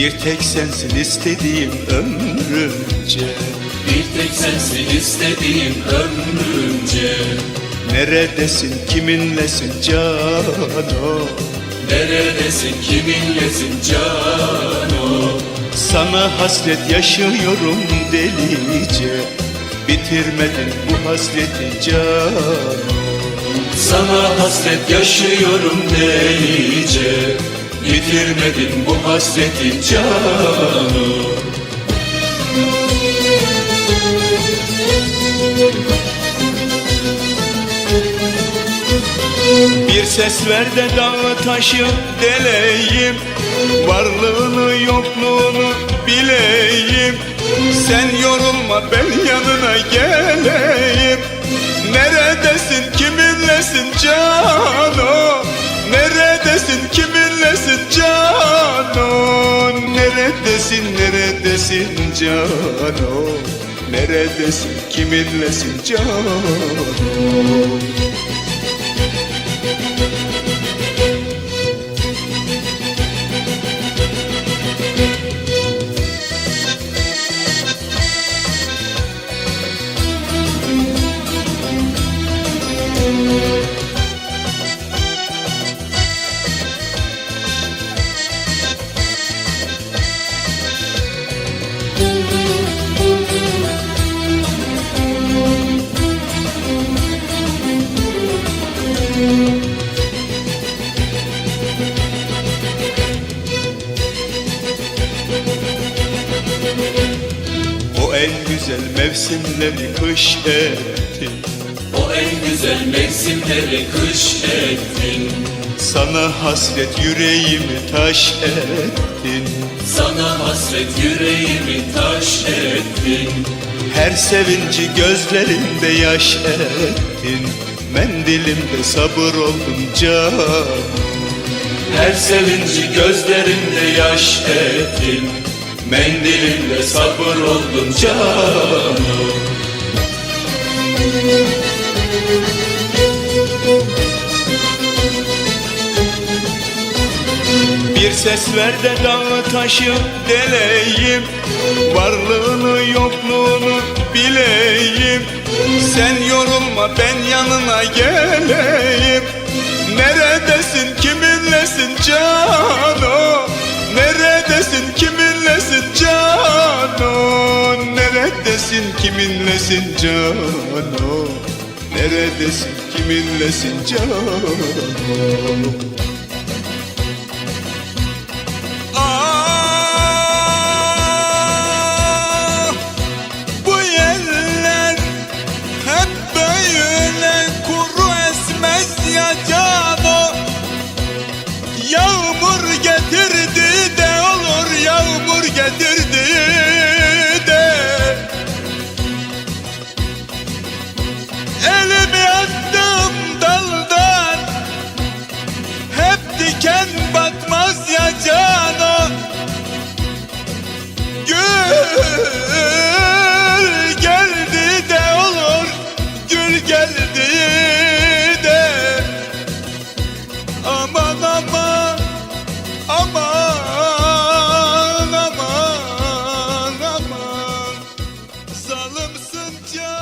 Bir tek sensin istediğim ömrümce. Bir tek sensin istediğim ömrümce. Neredesin kiminlesin cano? Neredesin kiminlesin cano? Sana hasret yaşıyorum delice. Bitirmedin bu hasreti cano. Sana hasret yaşıyorum delice Bitirmedin bu hasreti cano Bir ses ver de dağı taşı deleyim. Varlığını yokluğunu bileyim. Sen yorulma ben yanına geleyim. Neredesin kiminlesin cano Neredesin neredesin cano Neredesin kiminlesin cano O en güzel mevsimleri kış etti. O en güzel mevsimleri kış ettin Sana hasret yüreğimi taş ettin Sana hasret yüreğimi taş ettin Her sevinci gözlerinde yaş ettin Mendilimde sabır oldum can Her sevinci gözlerinde yaş ettin Mendilimle sabır oldum canım Bir ses ver de dağı taşı deleyim. Varlığını yokluğunu bileyim. Sen yorulma ben yanına geleyim. Neredesin kiminlesin cano? Neredesin kiminlesin cano? Neredesin kiminlesin cano? Neredesin kiminlesin cano getirdi de. Elimi attım daldan hep diken batmaz ya cano Gül Jump.